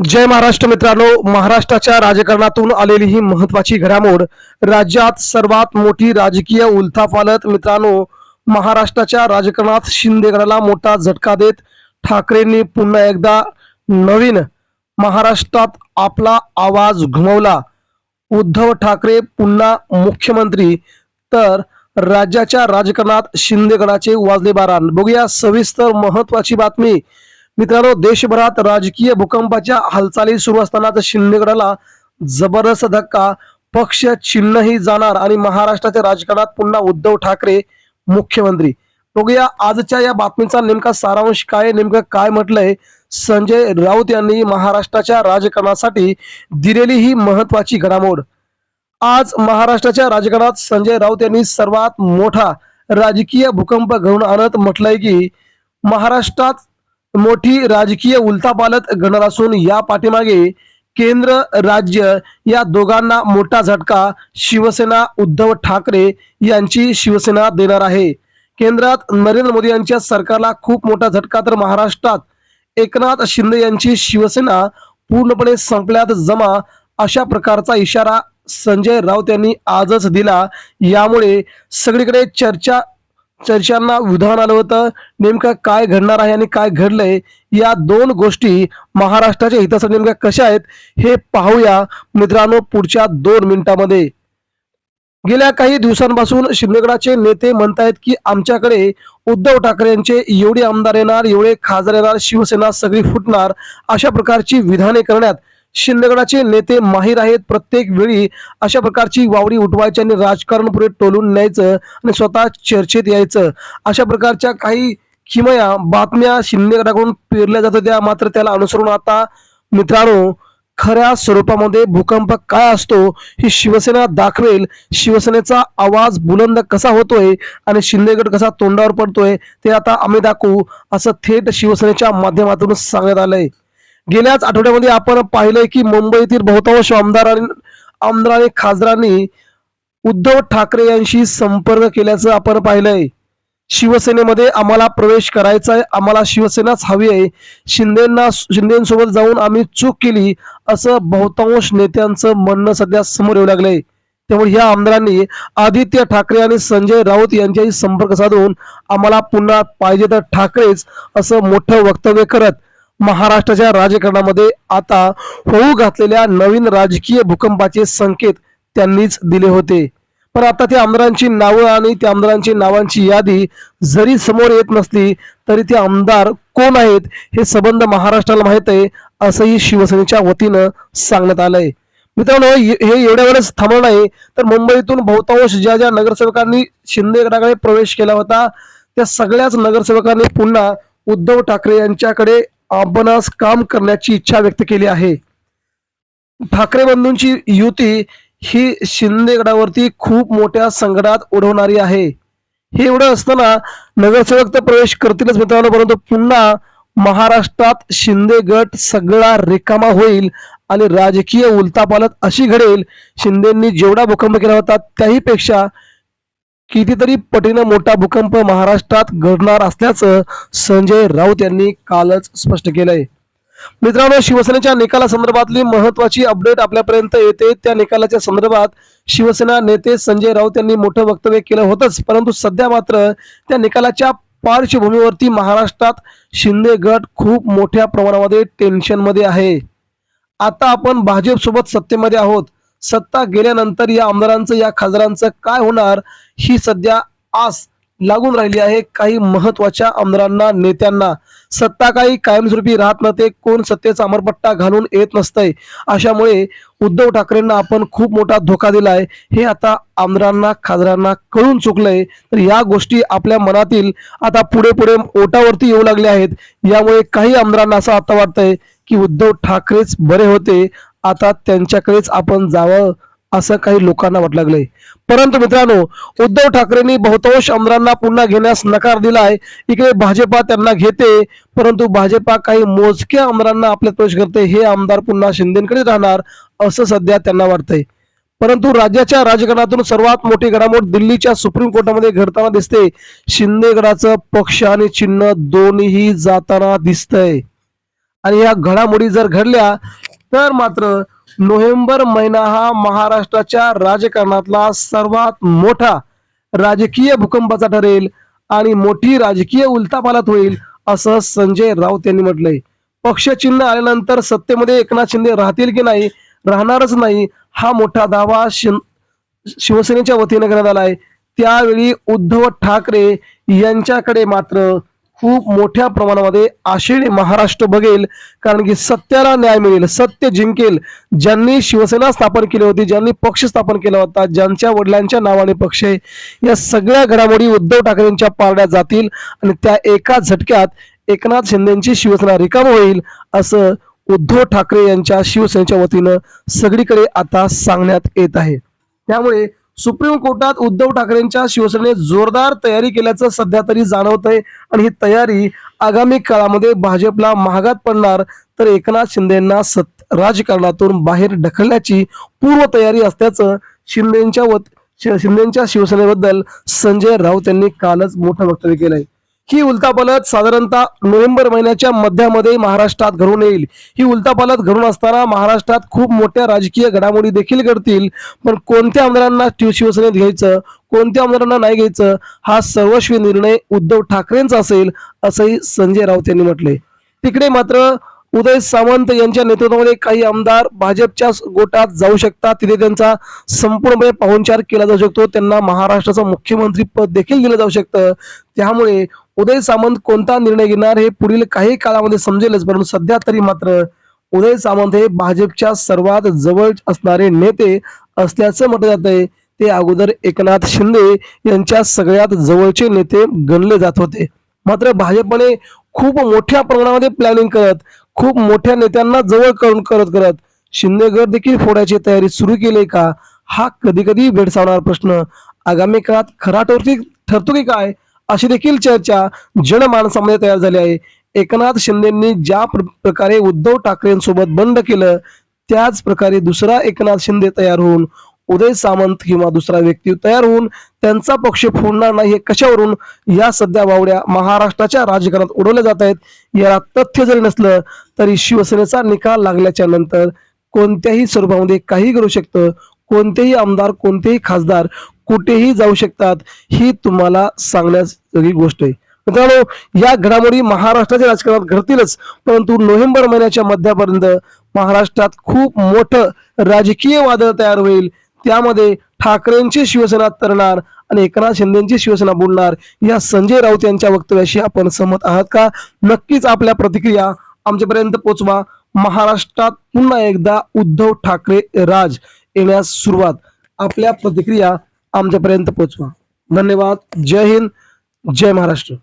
जय महाराष्ट्र मित्रांनो महाराष्ट्राच्या राजकारणातून आलेली ही महत्वाची घडामोड राज्यात सर्वात मोठी राजकीय उलथापालत मित्रांनो महाराष्ट्राच्या राजकारणात शिंदेगडाला मोठा झटका देत ठाकरेंनी पुन्हा एकदा नवीन महाराष्ट्रात आपला आवाज घुमवला. उद्धव ठाकरे पुन्हा मुख्यमंत्री तर राज्याच्या राजकारणात शिंदेगडाचे वाजले बारान बघूया सविस्तर महत्वाची बातमी मित्रांनो देशभरात राजकीय भूकंपाच्या हालचाली सुरू असतानाच शिंदेगडाला जबरदस्त धक्का पक्ष चिन्हही जाणार आणि महाराष्ट्राच्या राजकारणात पुन्हा उद्धव ठाकरे मुख्यमंत्री. बघूया आजच्या या बातमीचा नेमका सारांश काय नेमकं काय म्हटलंय? संजय राऊत यांनी महाराष्ट्राच्या राजकारणासाठी दिलेली ही महत्वाची घडामोड. आज महाराष्ट्राच्या राजकारणात संजय राऊत यांनी सर्वात मोठा राजकीय भूकंप घडून आणत म्हटलंय की महाराष्ट्रात मोठी राजकीय उलथापालत घडणार असून या पाठीमागे केंद्र राज्य या दोघांना मोठा झटका शिवसेना उद्धव ठाकरे यांची शिवसेना देणार आहे. केंद्रात नरेंद्र मोदी यांच्या सरकारला खूप मोठा झटका तर महाराष्ट्रात. एकनाथ शिंदे यांची शिवसेना पूर्णपणे संपल्यात जमा अशा प्रकारचा इशारा संजय राऊत यांनी आजच दिला. यामुळे सगळीकडे चर्चा चर्चांना विधान आलं होतं. नेमकं काय घडणार आहे आणि काय घडलंय? या दोन गोष्टी महाराष्ट्राच्या हितासाठी नेमक्या कशा आहेत हे पाहूया मित्रांनो पुढच्या दोन मिनिटांमध्ये. गेल्या काही दिवसांपासून शिंदेगडाचे नेते म्हणतायत की आमच्याकडे उद्धव ठाकरे यांचे एवढे आमदार येणार एवढे खासदार येणार शिवसेना सगळी फुटणार अशा प्रकारची विधाने करण्यात शिंदेगडाचे नेते माहीर आहेत. प्रत्येक वेळी अशा प्रकारची वावडी उठवायची आणि राजकारण पुढे टोलून न्यायचं आणि स्वतः चर्चेत यायचं. अशा प्रकारच्या काही किमया बातम्या शिंदेगडाकडून पेरल्या जात होत्या. मात्र त्याला अनुसरून आता मित्रांनो खऱ्या स्वरूपामध्ये भूकंप काय असतो ही शिवसेना दाखवेल. शिवसेनेचा आवाज बुलंद कसा होतोय आणि शिंदेगड कसा तोंडावर पडतोय ते आता आम्ही दाखवू असं थेट शिवसेनेच्या माध्यमातून सांगण्यात आलंय. गेल्याच आठवड्यामध्ये आपण पाहिलंय की मुंबईतील बहुतांश आमदारांनी आमदार आणि खासदारांनी उद्धव ठाकरे यांशी संपर्क केल्याचं आपण पाहिलंय. शिवसेनेमध्ये आम्हाला प्रवेश करायचा आहे आम्हाला शिवसेनाच हवी आहे. शिंदेना शिंदेसोबत जाऊन आम्ही चूक केली असं बहुतांश नेत्यांचं म्हणणं सध्या समोर येऊ लागलंय. त्यामुळे या आमदारांनी आदित्य ठाकरे आणि संजय राऊत यांच्याशी संपर्क साधून आम्हाला पुन्हा पाहिजे तर ठाकरेच असं मोठं वक्तव्य करत महाराष्ट्राच्या राजकारणामध्ये आता होऊ घातलेल्या नवीन राजकीय भूकंपाचे संकेत त्यांनीच दिले होते. पण आता त्या आमदारांची नावं आणि त्या आमदारांची नावांची यादी जरी समोर येत नसली तरी ते आमदार कोण आहेत हे संबंध महाराष्ट्राला माहीत आहे असंही शिवसेनेच्या वतीनं सांगण्यात आलंय. मित्रांनो हे हे एवढ्या वेळेस थांबलं नाही तर मुंबईतून बहुतांश ज्या ज्या नगरसेवकांनी शिंदे गटाकडे प्रवेश केला होता त्या सगळ्याच नगरसेवकांनी पुन्हा उद्धव ठाकरे यांच्याकडे आपणास काम करण्याची इच्छा व्यक्त केली आहे. ठाकरे बंधूंची युती ही शिंदे गडावरती खूप मोठ्या संकटात उडवणारी आहे. हे एवढं असताना नगरसेवक तर प्रवेश करतीलच मित्रांनो परंतु पुन्हा महाराष्ट्रात शिंदे गट सगळा रिकामा होईल आणि राजकीय उलतापालत अशी घडेल. शिंदेंनी जेवढा भूकंप केला होता त्याही पेक्षा कितीतरी पटीनं मोठा भूकंप महाराष्ट्रात घडणार असल्याचं संजय राऊत यांनी कालच स्पष्ट केलंय. मित्रांनो शिवसेनेच्या निकालासंदर्भातली महत्वाची अपडेट आपल्यापर्यंत येते. त्या निकालाच्या संदर्भात शिवसेना नेते संजय राऊत यांनी मोठं वक्तव्य केलं होतंच. परंतु सध्या मात्र त्या निकालाच्या पार्श्वभूमीवरती महाराष्ट्रात शिंदे गट खूप मोठ्या प्रमाणामध्ये टेन्शनमध्ये आहे. आता आपण भाजपसोबत सत्तेमध्ये आहोत. सत्ता गेल्यानंतर या आमदारांचं या खासदारांचं काय होणार ही सध्या आस लागून राहिली आहे काही महत्त्वाच्या आमदारांना नेत्यांना. सत्ता काही कायमस्वरूपी राहत नव्हते कोण सत्तेचा अमरपट्टा घालून येत नसतंय. अशामुळे उद्धव ठाकरेंना आपण खूप मोठा धोका दिलाय. हे आता आमदारांना खासदारांना कळून चुकलंय. तर या गोष्टी आपल्या मनातील आता पुढे पुढे ओटावरती येऊ लागल्या आहेत. यामुळे काही आमदारांना असं आता वाटतंय की उद्धव ठाकरेच बरे होते. आता त्यांच्याकडेच आपण जावं असं काही लोकांना वाटू लागलंय. परंतु मित्रांनो उद्धव ठाकरेंनी बहुतांश आमदारांना पुन्हा घेण्यास नकार दिलाय. इकडे भाजपा त्यांना घेते परंतु भाजपा काही मोजक्या आमदारांना आपल्यात प्रवेश करते हे आमदार पुन्हा शिंदेकडे राहणार असं सध्या त्यांना वाटतंय. परंतु राज्याच्या राजकारणातून सर्वात मोठी घडामोड दिल्लीच्या सुप्रीम कोर्टामध्ये घडताना दिसते. शिंदेगडाचं पक्ष आणि चिन्ह दोन्हीही जाताना दिसतंय. आणि या घडामोडी जर घडल्या तर मात्र नोव्हेंबर महिना हा महाराष्ट्राच्या राजकारणातला सर्वात मोठा राजकीय भूकंपाचा ठरेल आणि मोठी राजकीय उलथापालात होईल असं संजय राऊत यांनी म्हटलंय. पक्षचिन्ह आल्यानंतर सत्तेमध्ये एकनाथ शिंदे राहतील की नाही राहणारच नाही हा मोठा दावा शिं- शिवसेनेच्या वतीने करण्यात आला आहे त्यावेळी उद्धव ठाकरे यांच्याकडे मात्र खूप मोठ्या प्रमाणामध्ये आशेने महाराष्ट्र बघेल कारण की सत्याला न्याय मिळेल सत्य जिंकेल. ज्यांनी शिवसेना स्थापन केली होती ज्यांनी पक्ष स्थापन केला होता ज्यांच्या वडिलांच्या नावाने पक्ष आहे या सगळ्या घडामोडी उद्धव ठाकरेंच्या पारड्या जातील आणि त्या एका झटक्यात एकनाथ शिंदेची शिवसेना रिकाम होईल असं उद्धव ठाकरे यांच्या शिवसेनेच्या वतीनं सगळीकडे आता सांगण्यात येत आहे. त्यामुळे सुप्रीम कोर्टात उद्धव ठाकरेंच्या शिवसेनेने जोरदार तयारी केल्याचं सध्या तरी जाणवतंय. आणि ही तयारी आगामी काळामध्ये भाजपला महागात पडणार तर एकनाथ शिंदेना सत राजकारणातून बाहेर ढकलण्याची पूर्वतयारी असल्याचं शिंदेच्या वत शि- शिंदेच्या शिवसेनेबद्दल संजय राऊत यांनी कालच मोठं वक्तव्य केलंय. ही उलतापालत साधारणतः नोव्हेंबर महिन्याच्या मध्यामध्ये महाराष्ट्रात घडून येईल. ही उलथापालत घडून असताना महाराष्ट्रात खूप मोठ्या राजकीय घडामोडी देखील घडतील. पण कोणत्या आमदारांना शिवसेनेत घ्यायचं कोणत्या आमदारांना नाही घ्यायचं हा सर्वस्वी निर्णय उद्धव ठाकरेंचा असेल असंही संजय राऊत यांनी म्हटले तिकडे मात्र उदय सामंत यांच्या नेतृत्वामध्ये काही आमदार भाजपच्या गोटात जाऊ शकतात. तिथे त्यांचा संपूर्णपणे पाहुणचार केला जाऊ शकतो. त्यांना महाराष्ट्राचं मुख्यमंत्री पद देखील दिलं जाऊ शकतं. त्यामुळे उदय सामंत कोणता निर्णय घेणार हे पुढील काही काळामध्ये समजेलच. परंतु सध्या तरी मात्र उदय सामंत हे भाजपच्या सर्वात जवळ असणारे नेते असल्याचं म्हटलं जात आहे. ते अगोदर एकनाथ शिंदे यांच्या सगळ्यात जवळचे नेते गणले जात होते. मात्र भाजपने खूप मोठ्या प्रमाणामध्ये प्लॅनिंग करत खूप मोठ्या नेत्यांना जवळ करून करत करत शिंदे गट देखील फोडायची तयारी सुरू केली का? हा कधी कधी भेडसावणारा प्रश्न. आगामी काळात खरा ठरतो ठरतो की काय? अशी देखील चर्चा जनमानसामध्ये तयार झाली आहे. एकनाथ शिंदेंनी ज्या प्र- प्रकारे उद्धव ठाकरेंसोबत बंद केलं त्याच प्रकारे दुसरा एकनाथ शिंदे तयार होऊन उदय सामंत किंवा दुसरा व्यक्ती तयार होऊन त्यांचा पक्ष फोडणार नाही हे कशावरून? या सध्या वावड्या महाराष्ट्राच्या राजकारणात उडवल्या जात आहेत. याला तथ्य जरी नसलं तरी शिवसेनेचा निकाल लागल्याच्या नंतर कोणत्याही स्वरूपामध्ये काही करू शकतं. कोणतेही आमदार कोणतेही खासदार कुठेही जाऊ शकतात ही तुम्हाला सांगण्यास गोष्ट आहे. मित्रांनो या घडामोडी महाराष्ट्राच्या राजकारणात घडतीलच परंतु नोव्हेंबर महिन्याच्या मध्यापर्यंत महाराष्ट्रात खूप मोठं राजकीय वादळ तयार होईल. त्यामध्ये ठाकरेंची शिवसेना तरणार आणि एकनाथ शिंदेची शिवसेना बुडणार या संजय राऊत यांच्या वक्तव्याशी आपण सहमत आहात का? नक्कीच आपल्या प्रतिक्रिया आमच्यापर्यंत पोचवा. महाराष्ट्रात पुन्हा एकदा उद्धव ठाकरे राज येण्यास सुरुवात. आपल्या प्रतिक्रिया आमच्यापर्यंत पोचवा. धन्यवाद. जय हिंद. जय महाराष्ट्र.